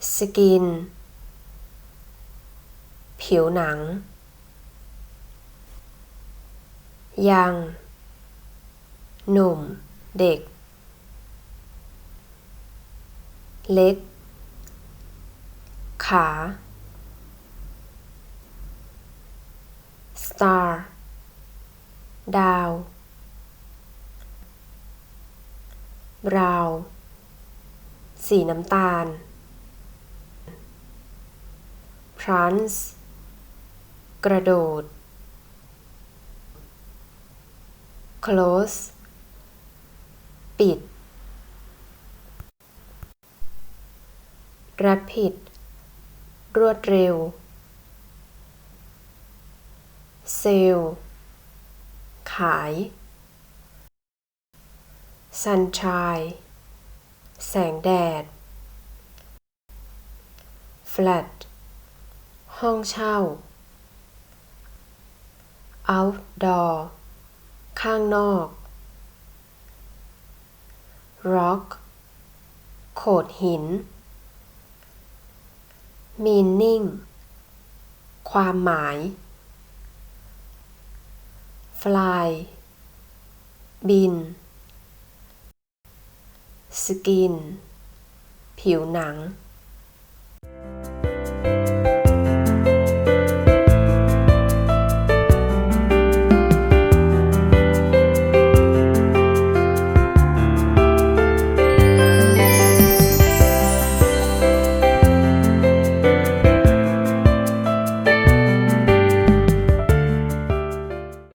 skin ผิวหนัง ยัง หนุ่ม เด็ก เล็ก ขา star ดาวราว สีน้ำตาล prance กระโดด close ปิด rapid รวดเร็วเซลล์ขาย sunshine แสงแดด flat ห้องเช่า outdoor ข้างนอก rock โขดหิน meaning ความหมาย fly บิน skin ผิวหนัง